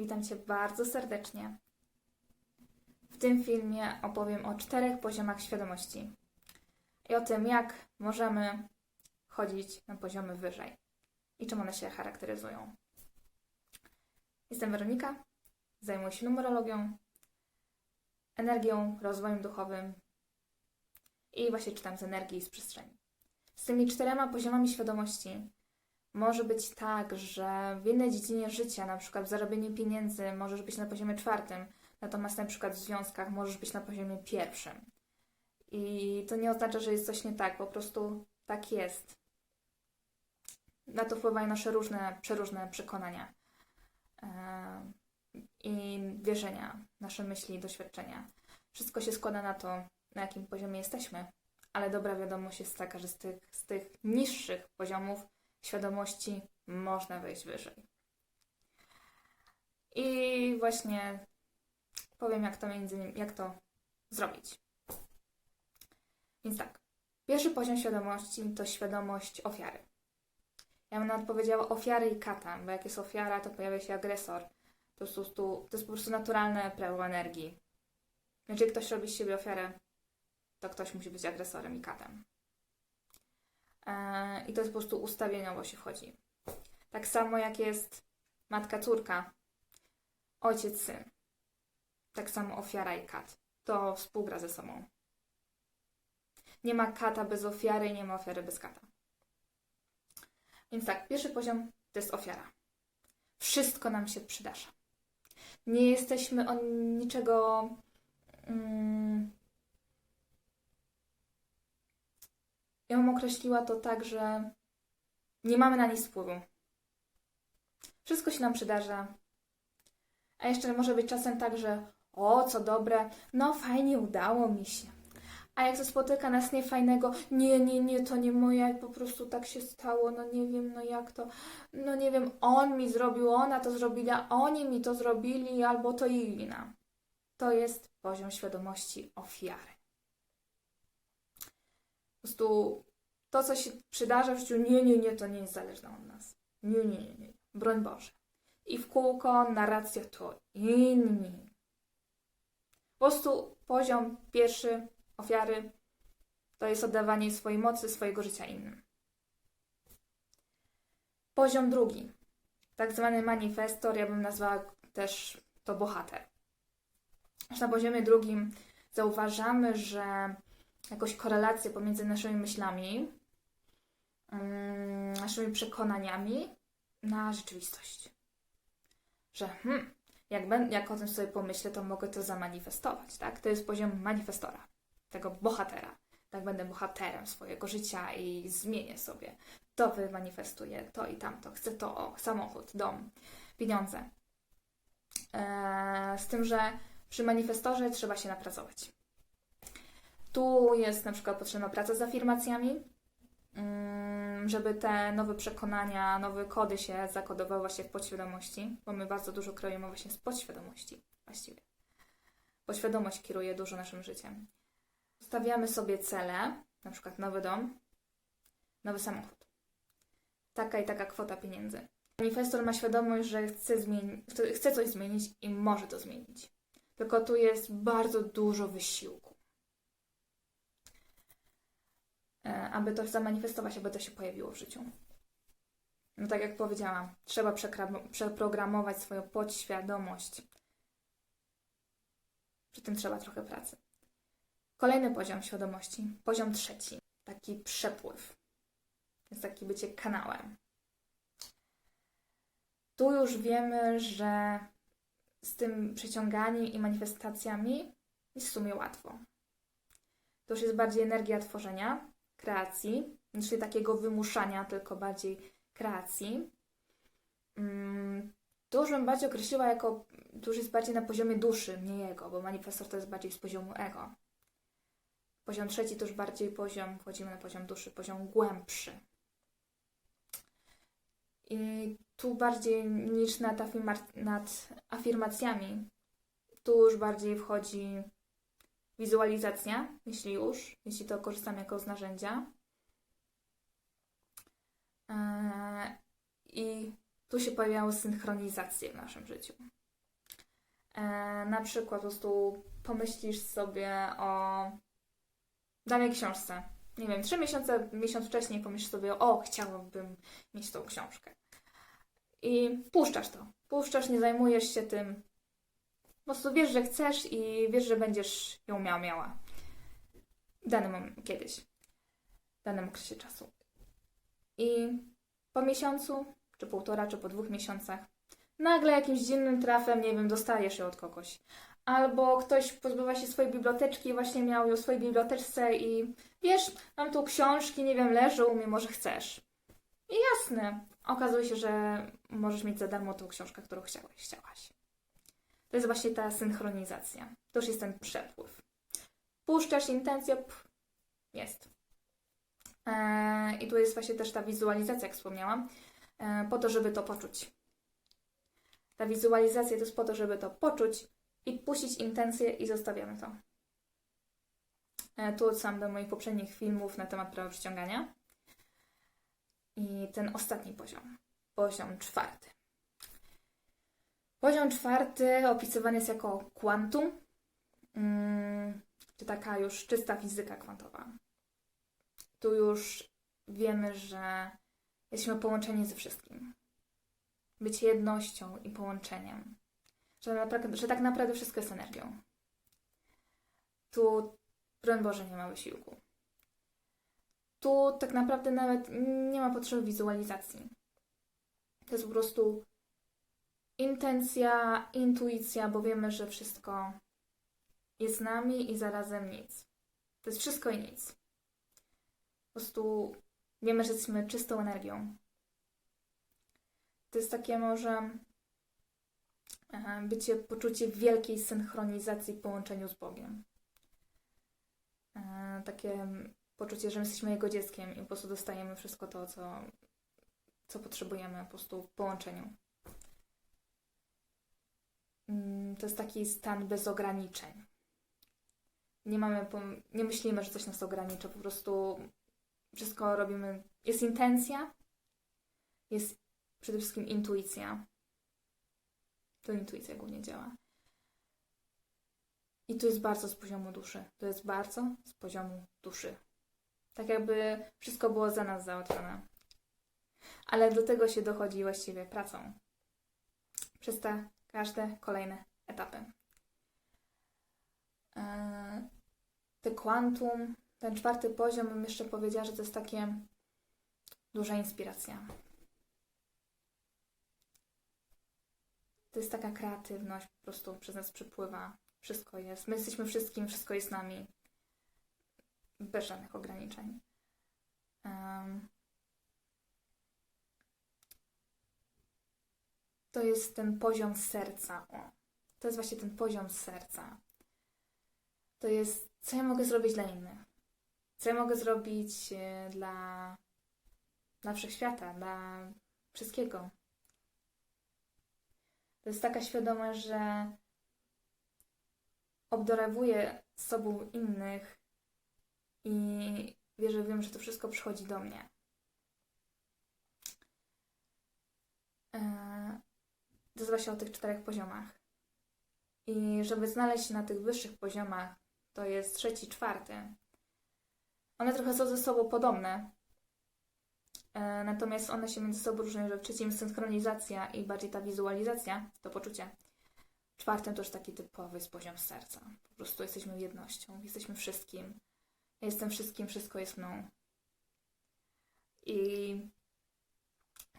Witam Cię bardzo serdecznie. W tym filmie opowiem o czterech poziomach świadomości i o tym, jak możemy chodzić na poziomy wyżej i czym one się charakteryzują. Jestem Weronika, zajmuję się numerologią, energią, rozwojem duchowym i właśnie czytam z energii i z przestrzeni. Z tymi czterema poziomami świadomości może być tak, że w jednej dziedzinie życia, na przykład w zarobieniu pieniędzy, możesz być na poziomie czwartym, natomiast na przykład w związkach możesz być na poziomie pierwszym. I to nie oznacza, że jest coś nie tak, po prostu tak jest. Na to wpływają nasze różne, przeróżne przekonania yy, i wierzenia, nasze myśli, doświadczenia. Wszystko się składa na to, na jakim poziomie jesteśmy. Ale dobra wiadomość jest taka, że z tych, z tych niższych poziomów świadomości można wejść wyżej. I właśnie powiem, jak to między innymi, jak to zrobić. Więc tak, pierwszy poziom świadomości to świadomość ofiary. Ja bym nawet powiedziała ofiary i kata, bo jak jest ofiara, to pojawia się agresor. To jest po prostu, to jest po prostu naturalne prawo energii. Jeżeli ktoś robi z siebie ofiarę, to ktoś musi być agresorem i katem. E, I to jest po prostu ustawieniowo się wchodzi. Tak samo jak jest matka, córka, ojciec, syn. Tak samo ofiara i kat. To współgra ze sobą. Nie ma kata bez ofiary, nie ma ofiary bez kata. Więc tak, pierwszy poziom to jest ofiara. Wszystko nam się przydarza. Nie jesteśmy od niczego. Mm, ja bym określiła to tak, że nie mamy na nic wpływu. Wszystko się nam przydarza. A jeszcze może być czasem tak, że o, co dobre, no fajnie, udało mi się. A jak to spotyka nas niefajnego, nie, nie, nie, to nie moja, po prostu tak się stało, no nie wiem, no jak to, no nie wiem, on mi zrobił, ona to zrobila, oni mi to zrobili, albo to ich wina. To jest poziom świadomości ofiary. Po prostu to, co się przydarza w życiu, nie, nie, nie, to nie jest zależne od nas. Nie, nie, nie, nie. Broń Boże. I w kółko narracja to inni. Po prostu poziom pierwszy ofiary to jest oddawanie swojej mocy, swojego życia innym. Poziom drugi, tak zwany manifestor, ja bym nazwała też to bohater. Na poziomie drugim zauważamy, że jakąś korelację pomiędzy naszymi myślami, mm, naszymi przekonaniami na rzeczywistość. Że hmm, jak, ben, jak o tym sobie pomyślę, to mogę to zamanifestować, tak? To jest poziom manifestora, tego bohatera. Tak, będę bohaterem swojego życia i zmienię sobie. To wymanifestuję, to i tamto. Chcę to, o, samochód, dom, pieniądze. Eee, z tym, że przy manifestorze trzeba się napracować. Tu jest na przykład potrzebna praca z afirmacjami, mm, żeby te nowe przekonania, nowe kody się zakodowały właśnie w podświadomości, bo my bardzo dużo kreujemy właśnie z podświadomości właściwie. Podświadomość kieruje dużo naszym życiem. Stawiamy sobie cele, na przykład nowy dom, nowy samochód. Taka i taka kwota pieniędzy. Manifestor ma świadomość, że chce, zmieni- chce coś zmienić i może to zmienić. Tylko tu jest bardzo dużo wysiłku. E, aby to zamanifestować, aby to się pojawiło w życiu. No tak jak powiedziałam, trzeba przeprogramować swoją podświadomość. Przy tym trzeba trochę pracy. Kolejny poziom świadomości, poziom trzeci, taki przepływ. Jest taki bycie kanałem. Tu już wiemy, że z tym przyciąganiem i manifestacjami jest w sumie łatwo. To już jest bardziej energia tworzenia, kreacji, niż takiego wymuszania, tylko bardziej kreacji. Mm, to już bym bardziej określiła jako, to już jest bardziej na poziomie duszy, nie jego, bo manifestor to jest bardziej z poziomu ego. Poziom trzeci to już bardziej poziom, wchodzimy na poziom duszy, poziom głębszy. I tu bardziej niż nad, afirma- nad afirmacjami, tu już bardziej wchodzi wizualizacja, jeśli już, jeśli to korzystam jako z narzędzia. Eee, I tu się pojawiały synchronizacje w naszym życiu. E, na przykład po prostu pomyślisz sobie o danej książce. Nie wiem, trzy miesiące, miesiąc wcześniej pomyślisz sobie, o, chciałabym mieć tą książkę. I puszczasz to. Puszczasz, nie zajmujesz się tym. Po prostu wiesz, że chcesz i wiesz, że będziesz ją miała, miała. W danym kiedyś. W danym okresie czasu. I po miesiącu, czy półtora, czy po dwóch miesiącach, nagle jakimś dziwnym trafem, nie wiem, dostajesz ją od kogoś. Albo ktoś pozbywa się swojej biblioteczki, właśnie miał ją w swojej biblioteczce i wiesz, mam tu książki, nie wiem, leżą, mimo że chcesz. I jasne, okazuje się, że możesz mieć za darmo tą książkę, którą chciałeś, chciałaś. To jest właśnie ta synchronizacja. To już jest ten przepływ. Puszczasz intencję, pff, jest. Eee, I tu jest właśnie też ta wizualizacja, jak wspomniałam, eee, po to, żeby to poczuć. Ta wizualizacja to jest po to, żeby to poczuć i puścić intencję i zostawiamy to. E, Tu odsyłam do moich poprzednich filmów na temat prawa przyciągania. I ten ostatni poziom, poziom czwarty. Poziom czwarty opisywany jest jako kwantum, mm, czy taka już czysta fizyka kwantowa. Tu już wiemy, że jesteśmy połączeni ze wszystkim. Być jednością i połączeniem. Że, naprawdę, że tak naprawdę wszystko jest energią. Tu, broń Boże, nie ma wysiłku. Tu tak naprawdę nawet nie ma potrzeby wizualizacji. To jest po prostu intencja, intuicja, bo wiemy, że wszystko jest z nami i zarazem nic. To jest wszystko i nic. Po prostu wiemy, że jesteśmy czystą energią. To jest takie może bycie, poczucie wielkiej synchronizacji w połączeniu z Bogiem. E, Takie poczucie, że my jesteśmy Jego dzieckiem i po prostu dostajemy wszystko to, co, co potrzebujemy po prostu w połączeniu. Mm, To jest taki stan bez ograniczeń. Nie mamy, nie myślimy, że coś nas ogranicza, po prostu wszystko robimy. Jest intencja, jest przede wszystkim intuicja. To intuicja głównie działa. I to jest bardzo z poziomu duszy. To jest bardzo z poziomu duszy. Tak jakby wszystko było za nas załatwione. Ale do tego się dochodzi właściwie pracą. Przez te każde kolejne etapy. Te kwantum, ten czwarty poziom, bym jeszcze powiedziała, że to jest takie duża inspiracja. To jest taka kreatywność, po prostu przez nas przepływa. Wszystko jest. My jesteśmy wszystkim, wszystko jest nami. Bez żadnych ograniczeń. Em, to jest ten poziom serca. O, to jest właśnie ten poziom serca. To jest, co ja mogę zrobić dla innych. Co ja mogę zrobić e, dla, dla wszechświata, dla wszystkiego. To jest taka świadomość, że obdarowuję sobą innych i wierzę, wiem, że to wszystko przychodzi do mnie. Eee, Jest właśnie o tych czterech poziomach. I żeby znaleźć się na tych wyższych poziomach, to jest trzeci, czwarty. One trochę są ze sobą podobne, E, natomiast one się między sobą różnią, że w trzecim synchronizacja i bardziej ta wizualizacja, to poczucie. W czwartym to już taki typowy jest poziom serca. Po prostu jesteśmy jednością, jesteśmy wszystkim. Ja jestem wszystkim, wszystko jest mną. I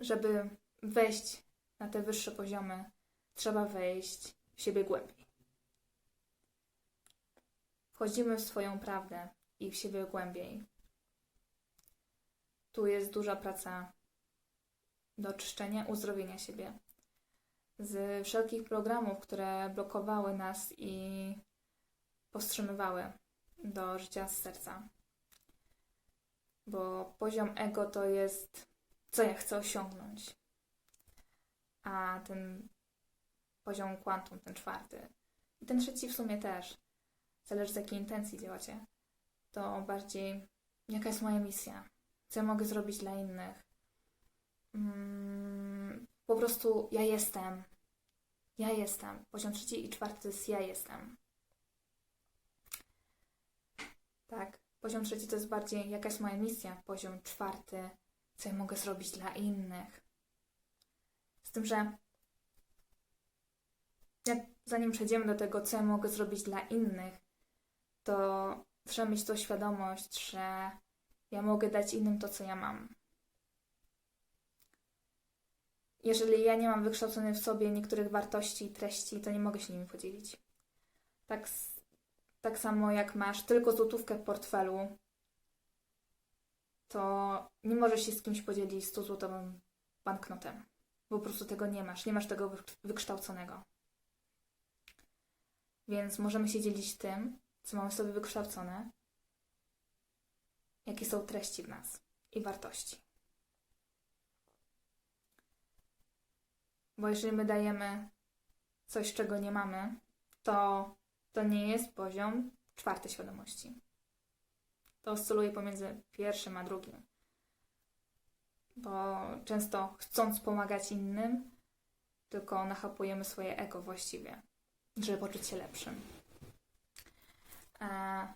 żeby wejść na te wyższe poziomy, trzeba wejść w siebie głębiej. Wchodzimy w swoją prawdę i w siebie głębiej. Tu jest duża praca do oczyszczenia, uzdrowienia siebie. Z wszelkich programów, które blokowały nas i powstrzymywały do życia z serca. Bo poziom ego to jest, co ja chcę osiągnąć. A ten poziom kwantum, ten czwarty, i ten trzeci w sumie też, zależy z jakiej intencji działacie, to bardziej jaka jest moja misja, co ja mogę zrobić dla innych. Mm, po prostu ja jestem. ja jestem. Poziom trzeci i czwarty to jest ja jestem. Tak. Poziom trzeci to jest bardziej jaka jest moja misja. Poziom czwarty, co ja mogę zrobić dla innych. Z tym, że jak zanim przejdziemy do tego, co ja mogę zrobić dla innych, to trzeba mieć tą świadomość, że ja mogę dać innym to, co ja mam. Jeżeli ja nie mam wykształconych w sobie niektórych wartości i treści, to nie mogę się nimi podzielić. Tak, tak samo jak masz tylko złotówkę w portfelu, to nie możesz się z kimś podzielić 100 złotowym banknotem. Bo po prostu tego nie masz, nie masz tego wy- wykształconego. Więc możemy się dzielić tym, co mamy sobie wykształcone, jakie są treści w nas i wartości. Bo jeżeli my dajemy coś, czego nie mamy, to to nie jest poziom czwartej świadomości. To oscyluje pomiędzy pierwszym a drugim. Bo często chcąc pomagać innym, tylko nachapujemy swoje ego właściwie, żeby poczuć się lepszym. E,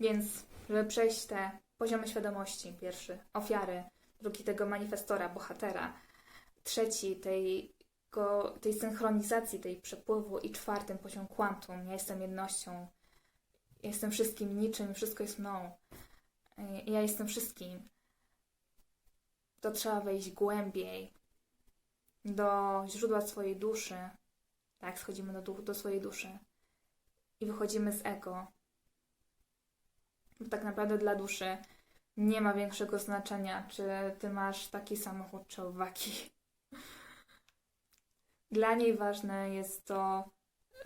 więc, żeby przejść te poziomy świadomości, pierwszy ofiary, drugi tego manifestora, bohatera, trzeci tej, go, tej synchronizacji, tej przepływu i czwartym poziom kwantum. Ja jestem jednością, jestem wszystkim, niczym, wszystko jest mną. E, Ja jestem wszystkim. To trzeba wejść głębiej do źródła swojej duszy. Tak, schodzimy do, do swojej duszy i wychodzimy z ego. Bo tak naprawdę dla duszy nie ma większego znaczenia, czy ty masz taki samochód, czy owaki. Dla niej ważne jest to,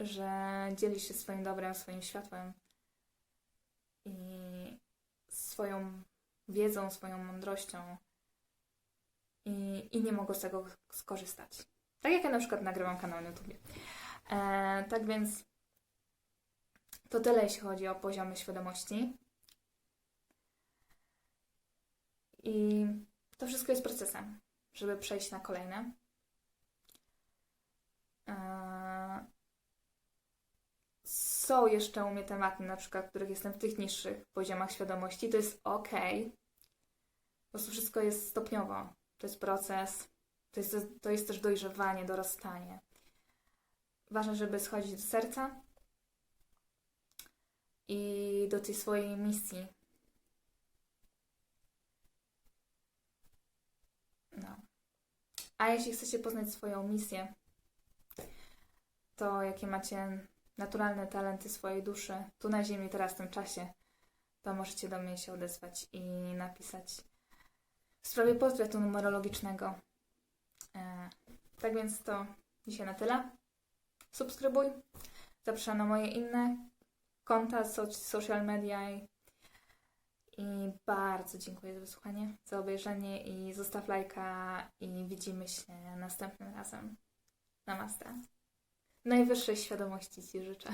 że dzielisz się swoim dobrem, swoim światłem i swoją wiedzą, swoją mądrością i, i nie mogą z tego skorzystać. Tak jak ja na przykład nagrywam kanał na YouTube. E, tak więc to tyle, jeśli chodzi o poziomy świadomości. I to wszystko jest procesem, żeby przejść na kolejne. Eee, Są jeszcze u mnie tematy, na przykład, których jestem w tych niższych poziomach świadomości. To jest ok. Po prostu wszystko jest stopniowo. To jest proces. To jest, to jest też dojrzewanie, dorastanie. Ważne, żeby schodzić do serca i do tej swojej misji. No. A jeśli chcecie poznać swoją misję, to jakie macie naturalne talenty swojej duszy tu na Ziemi, teraz w tym czasie, to możecie do mnie się odezwać i napisać w sprawie portretu numerologicznego. E, tak więc to dzisiaj na tyle. Subskrybuj. Zapraszam na moje inne konta, so, social media i, i bardzo dziękuję za wysłuchanie, za obejrzenie i zostaw lajka i widzimy się następnym razem. Namaste. Najwyższej świadomości Ci życzę.